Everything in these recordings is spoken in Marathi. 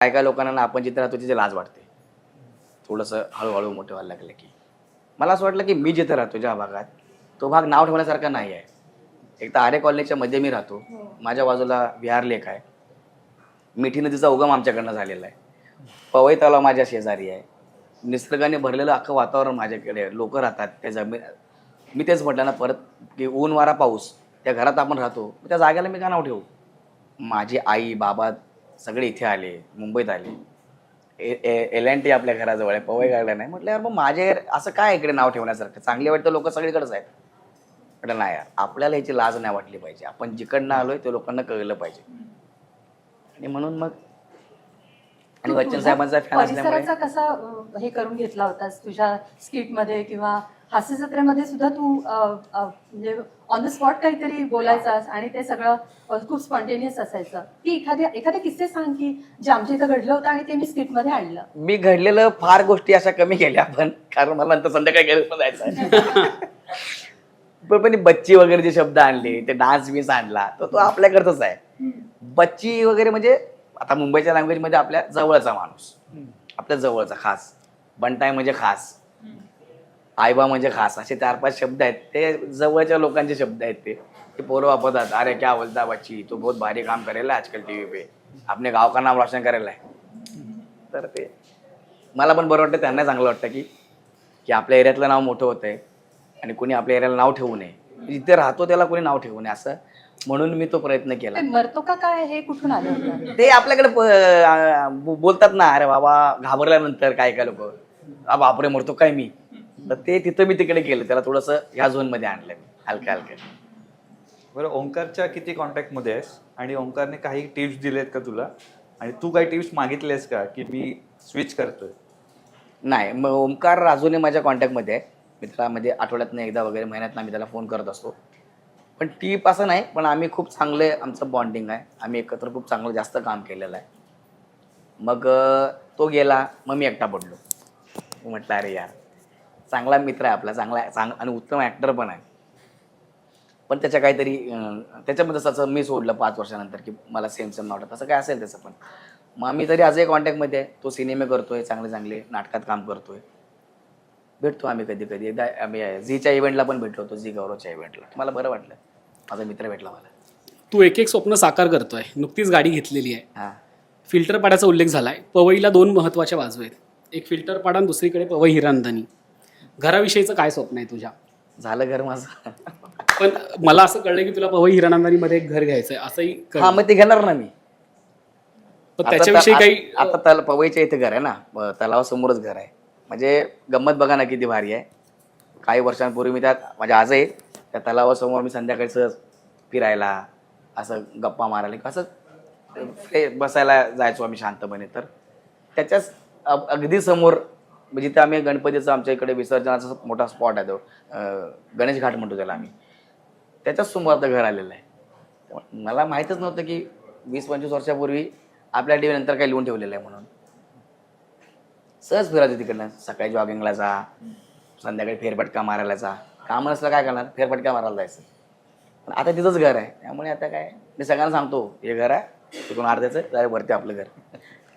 काय काय लोकांना ना आपण जिथे राहतो तिथे लाज वाटते. थोडंसं हळूहळू मोठं व्हायला लागलं की. मला असं वाटलं की मी जिथे राहतो ज्या भागात तो भाग नाव ठेवण्यासारखा नाही आहे. एक तर आरे कॉलनीच्या मध्ये मी राहतो. माझ्या बाजूला विहार लेक आहे. मिठी नदीचा उगम आमच्याकडनं झालेला आहे. पवई तलाव माझ्या शेजारी आहे. निसर्गाने भरलेलं अख्खं वातावरण माझ्याकडे लोक राहतात त्या जमीन मी तेच म्हटलं ना परत की ऊन वारा पाऊस त्या घरात आपण राहतो. त्या जागेला मी का नाव ठेवू? माझी आई बाबा सगळे इथे आले मुंबईत आले. एल एन टी आपल्या घराजवळ आहे पवई गार्डन आहे. म्हटलं यार मग माझे असं काय इकडे नाव ठेवण्यासारखं? चांगले वाटतं लोक सगळीकडेच आहेत. म्हटलं नाही यार आपल्याला ह्याची लाज नाही वाटली पाहिजे. आपण जिकडनं आलोय ते लोकांना कळलं पाहिजे. आणि म्हणून मग आणि बच्चन साहेबांचा फॅन असल्यामुळे कसा हे करून घेतला होतास? तुझ्या स्किटमध्ये किंवा हास्य जत्रेमध्ये सुद्धा तू म्हणजे ऑन द स्पॉट काहीतरी बोलायचास आणि ते सगळं खूप स्पॉन्टेनियस असायचं. की एखाद्या एखादे किस्से सांग की जे आमच्या इथं घडलं होतं आणि ते मी स्किटमध्ये आणलं. मी घडलेलं फार गोष्टी अशा कमी केल्या पण कारण मला नंतर संध्याकाळी गेलं पण जायचं. पण पण बच्ची वगैरे जे शब्द आणले ते डान्स बीन्स आणला तर तो आपल्याकडचाच आहे. बच्ची वगैरे म्हणजे आता मुंबईच्या लँग्वेजमध्ये आपल्या जवळचा माणूस. आपल्या जवळचा खास. बंटाय म्हणजे खास. आईबा म्हणजे खास असे चार पाच शब्द आहेत. ते जवळच्या लोकांचे शब्द आहेत ते. ते पोरं वापरतात अरे क्या बोलता बच्ची? तो बहुत भारी काम करेला आजकल टीव्ही पे. आपने गाव का नाम रोशन करेला है. तर ते मला पण बरं वाटतं त्यांना चांगलं वाटतं की की आपल्या एरियातलं नाव मोठं होतंय आणि कोणी आपल्या एरियाला नाव ठेवू नये. जिथे राहतो त्याला कोणी नाव ठेवू नये असं म्हणून मी तो प्रयत्न केला. मरतो का काय? हे कुठून आलं होतं? ते आपल्याकडे बोलतात ना अरे बाबा घाबरल्यानंतर काय काय लोक? बापरे मरतो काय मी? तर ते तिथं मी तिकडे केलं त्याला थोडंसं ह्या झोनमध्ये आणलं मी हलक्या हलक्या. बरं ओंकारच्या किती कॉन्टॅक्टमध्ये आहेस? आणि ओंकारने काही टिप्स दिलेत का तुला? आणि तू काही टिप्स मागितलेस का की मी स्विच करतोय? नाही मग ओमकार अजूनही माझ्या कॉन्टॅक्टमध्ये आहे. मित्रा म्हणजे आठवड्यातनं एकदा वगैरे महिन्यातनं आम्ही त्याला फोन करत असतो. पण टीप असं नाही पण आम्ही खूप चांगले आमचं बॉन्डिंग आहे. आम्ही एकत्र खूप चांगलं जास्त काम केलेलं आहे. मग अं, तो गेला मग मी एकटा पडलो. म्हटलं अरे यार चांगला मित्र आहे आपला चांगला चांग आणि उत्तम ॲक्टर पण आहे. पण त्याच्या काहीतरी त्याच्यामध्ये तसं मी सोडलं पाच वर्षानंतर की मला सेम सेम नावडत तसं काय असेल त्याचं पण. मग आम्ही तरी आजही कॉन्टॅक्टमध्ये आहे. तो सिनेमे करतोय चांगले चांगले नाटकात काम करतोय. भेटतो आम्ही कधी कधी एकदा आम्ही झीच्या इव्हेंटला पण भेटलो होतो झी गौरवच्या इव्हेंटला मला बरं वाटलं. माझा मित्र भेटला मला. तू एक एक स्वप्न साकार करतोय. नुकतीच गाडी घेतलेली आहे. हां. फिल्टर पाड्याचा उल्लेख झालाय. पवईला दोन महत्त्वाच्या बाजू आहेत. एक फिल्टर पाडा आणि दुसरीकडे पवई हिरांदनी घराविषयीचं काय स्वप्न आहे तुझ्या? झालं घर माझं. पण मला असं कळलं की तुला पवई हिरानंदानीमध्ये एक घर घ्यायचं आहे असंही कळलं. हा मग ते घेणार ना मी. पण आता त्याच्याविषयी काही आता तल पवईच्या इथे घर आहे ना ब- तलावासमोरच घर आहे. म्हणजे गंमत बघा ना किती भारी आहे. काही वर्षांपूर्वी मी त्यात म्हणजे आजही त्या तलावासमोर मी संध्याकाळी सहज फिरायला असं गप्पा मारायला किंवा असं फ्रे- बसायला जायचो आम्ही शांतपणे. तर त्याच्याच अ- अगदी समोर म्हणजे जिथे आम्ही गणपतीचं आमच्या इकडे विसर्जनाचा मोठा स्पॉट आहे तो. गणेश घाट म्हणतो त्याला आम्ही. त्याच्याच समोर घर आलेलं आहे. मला माहीतच नव्हतं की वीस पंचवीस वर्षापूर्वी आपल्या टी नंतर काही लिहून ठेवलेलं आहे म्हणून. सहज फिरायचं तिकडनं. सकाळी जॉगिंगला जा संध्याकाळी फेरफटका मारायला जा. काम नसलं काय करणार? फेरफटका मारायला जायचं. पण आता तिथंच घर आहे. त्यामुळे आता काय? मी सगळ्यांना सांगतो हे घर आहे. तिथून अर्ध्याचं जरा वरती आपलं घर.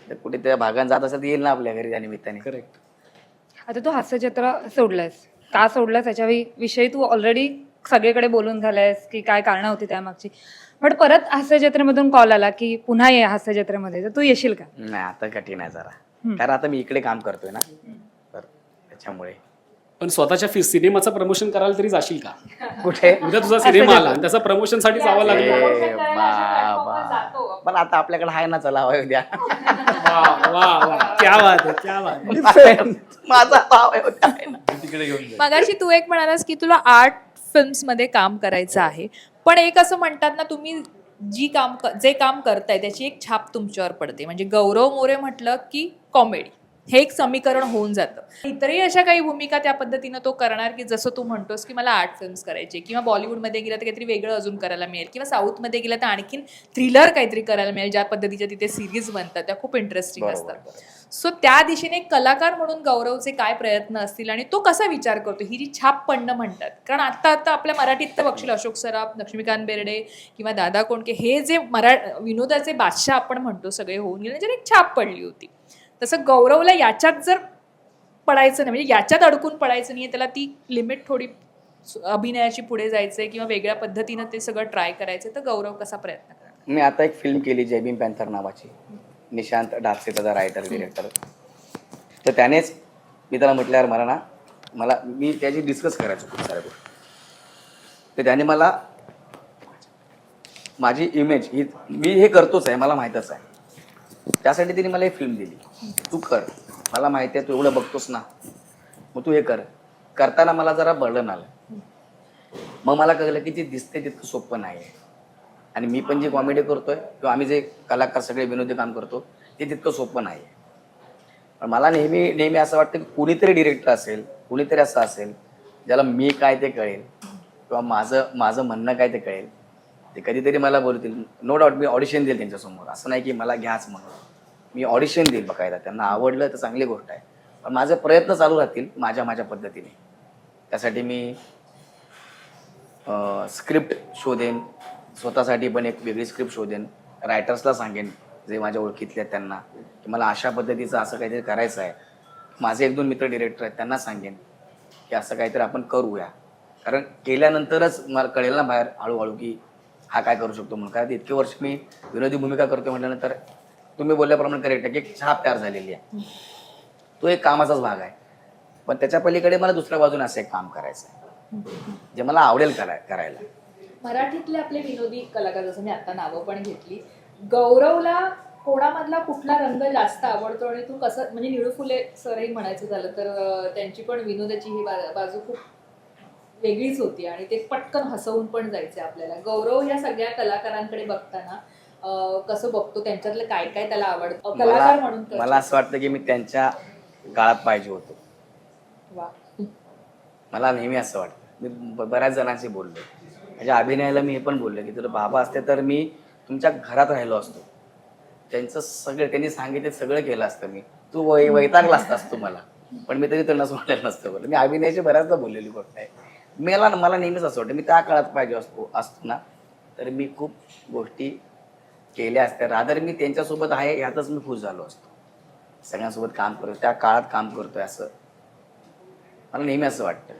तर कुठे त्या भागात जात असेल तर येईल ना आपल्या घरी त्या निमित्ताने. करेक्ट आता तू हास्यचित्र सोडलंयस. का सोडलंस याच्या विषयी तू ऑलरेडी सगळीकडे बोलून झालायस की काय कारणं होती त्यामागची. पण परत हास्यजत्रेमधून कॉल आला की पुन्हा ये हास्यजत्रेमध्ये तर तू येशील का? नाही आता कठीण आहे जरा. कारण आता मी इकडे काम करतोय ना. तर त्याच्यामुळे. पण स्वतःच्या फि- सिनेमाचं प्रमोशन करायला तरी जाशील का? कुठे? उद्या तुझा सिनेमा आला आणि त्याचा प्रमोशनसाठी जावं लागलं. ए, बाबा. पण आता आपल्याकडे आहे ना चला हवा द्या वा वा वा. क्या बात आहे क्या बात आहे. माझा भाव आहे उद्या. आहे ना. तिकडे घेऊन जा. मगाशी तू एक म्हणालास की तुला आर्ट फिल्म्समध्ये काम करायचं आहे. पण एक असं म्हणतात ना तुम्ही जी काम क- जे काम करताय त्याची एक छाप तुमच्यावर पडते. म्हणजे गौरव मोरे म्हटलं की कॉमेडी हे एक समीकरण होऊन जातं. इतरही अशा काही भूमिका त्या पद्धतीनं तो करणार की जसं तू म्हणतोस की मला आर्ट फिल्म्स करायचे किंवा बॉलिवूडमध्ये गेलं तर काहीतरी वेगळं अजून करायला मिळेल किंवा साऊथमध्ये गेलं तर आणखीन थ्रिलर काहीतरी करायला मिळेल ज्या पद्धतीच्या तिथे सिरीज बनतात त्या खूप इंटरेस्टिंग असतात. सो त्या दिशेने कलाकार म्हणून गौरवचे काय प्रयत्न असतील आणि तो कसा विचार करतो? ही जी छाप पडणं म्हणतात. कारण आता आता आपल्या मराठीत तर बघशील अशोक सराफ लक्ष्मीकांत बेर्डे किंवा दादा कोंडके हे जे मरा विनोदाचे बादशाह आपण म्हणतो सगळे होऊन गेले त्याच्यात एक छाप पडली होती. तसं गौरवला याच्यात जर पडायचं नाही म्हणजे याच्यात अडकून पडायचं नाही त्याला ती लिमिट थोडी अभिनयाची पुढे जायचंय किंवा वेगळ्या पद्धतीनं ते सगळं ट्राय करायचं तर गौरव कसा प्रयत्न करणार? मी आता एक फिल्म केली जयबीम पॅन्थर नावाची. निशांत डाकसे त्याचा रायटर डिरेक्टर तर त्यानेच मी त्याला म्हटल्यावर मला ना मला मी त्याची डिस्कस करायचो खूप साऱ्या गोष्टी. तर त्याने मला माझी इमेज ही मी हे करतोच आहे मला माहीतच आहे. त्यासाठी तिने मला एक फिल्म दिली. तू कर. मला माहिती आहे तू एवढं बघतोस ना. मग तू हे कर. करताना मला जरा बर्डन आलं. मग मला कळलं की जे दिसते तितकं सोपं नाही आहे आणि मी पण जी कॉमेडी करतोय किंवा आम्ही जे कलाकार सगळे विनोदी काम करतो ते तितकं सोपं नाही आहे पण मला नेहमी नेहमी असं वाटतं की कुणीतरी डिरेक्टर असेल कुणीतरी असं असेल ज्याला मी काय ते कळेल किंवा माझं माझं म्हणणं काय ते कळेल ते कधीतरी मला बोलतील. नो डाऊट मी ऑडिशन देईल त्यांच्यासमोर. असं नाही की मला घ्याच म्हणून. मी ऑडिशन देईल बघायला. त्यांना आवडलं तर चांगली गोष्ट आहे. पण माझे प्रयत्न चालू राहतील माझ्या माझ्या पद्धतीने. त्यासाठी मी स्क्रिप्ट शोधेन. स्वतःसाठी पण एक वेगळी स्क्रिप्ट शोधेन. रायटर्सला सांगेन जे माझ्या ओळखीतले आहेत त्यांना. की मला अशा पद्धतीचं असं काहीतरी करायचं आहे. माझे एक दोन मित्र डिरेक्टर आहेत त्यांना सांगेन की असं काहीतरी आपण करूया. कारण केल्यानंतरच मला कळेल ना बाहेर हळूहळू की हा काय करू शकतो म्हणून. कारण इतके वर्ष मी विनोदी भूमिका करतोय म्हटल्यानंतर तुम्ही बोलल्याप्रमाणे करेक्ट आहे की एक छाप तयार झालेली आहे. तो एक कामाचाच भाग आहे. पण त्याच्या पलीकडे मला दुसऱ्या बाजूने असं एक काम करायचं आहे. जे मला आवडेल करा करायला. मराठीतले आपले विनोदी कलाकार जसं मी आता नावं पण घेतली गौरवला कोणामधला कुठला रंग जास्त आवडतो आणि तू कसं म्हणजे निळू फुले सरही म्हणायचं झालं तर त्यांची पण विनोदाची ही बाजू खूप वेगळीच होती आणि ते पटकन हसवून पण जायचे आपल्याला. गौरव या सगळ्या कलाकारांकडे बघताना कसं बघतो? त्यांच्यातलं काय काय त्याला आवडतं? कलाकार म्हणून मला असं वाटतं की मी त्यांच्या काळात पाहिजे होतो. वा. मला नेहमी असं वाटतं. मी बऱ्याच जणांशी बोललो. म्हणजे अभिनयाला मी हे पण बोललो की जर बाबा असते तर मी तुमच्या घरात राहिलो असतो. त्यांचं सगळं त्यांनी सांगितलं सगळं केलं असतं मी. तू वै वैतागला असतास तू मला. पण मी तरी त्यांना सोडलेलं नसतं बोललं मी अभिनयाची बऱ्याचदा बोललेली गोष्ट आहे. मला मला नेहमीच असं वाटतं. मी त्या काळात पाहिजे असतो असतो ना तर मी खूप गोष्टी केल्या असत्या. रादर मी त्यांच्यासोबत आहे ह्यातच मी खुश झालो असतो. सगळ्यांसोबत काम करतो त्या काळात काम करतोय असं. मला नेहमी असं वाटतं.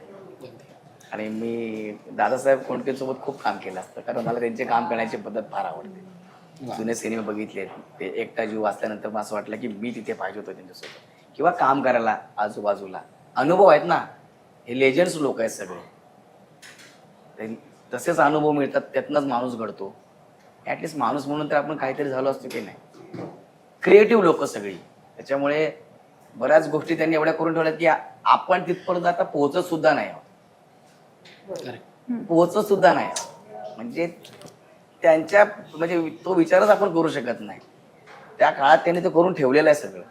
आणि मी दादासाहेब कोंडकेंसोबत खूप काम केलं असतं. कारण मला त्यांचे काम करण्याची पद्धत फार आवडते. जुने सिनेमे बघितले ते एकटा जीव वाचल्यानंतर मला असं वाटलं की मी तिथे पाहिजे होतो त्यांच्यासोबत. किंवा काम करायला आजूबाजूला. अनुभव आहेत ना? हे लेजंड्स लोक आहेत सगळे. तसेच अनुभव मिळतात त्यातनंच माणूस घडतो. ॲटलिस्ट माणूस म्हणून तर आपण काहीतरी झालो असतो की नाही? क्रिएटिव्ह लोक सगळी. त्याच्यामुळे बऱ्याच गोष्टी त्यांनी एवढ्या करून ठेवल्यात की आपण तिथपर्यंत आता पोहोचत सुद्धा नाही आहोत. पोहोचत सुद्धा नाही म्हणजे त्यांच्या म्हणजे तो विचारच आपण करू शकत नाही. त्या काळात त्यांनी ते करून ठेवलेलं आहे सगळं.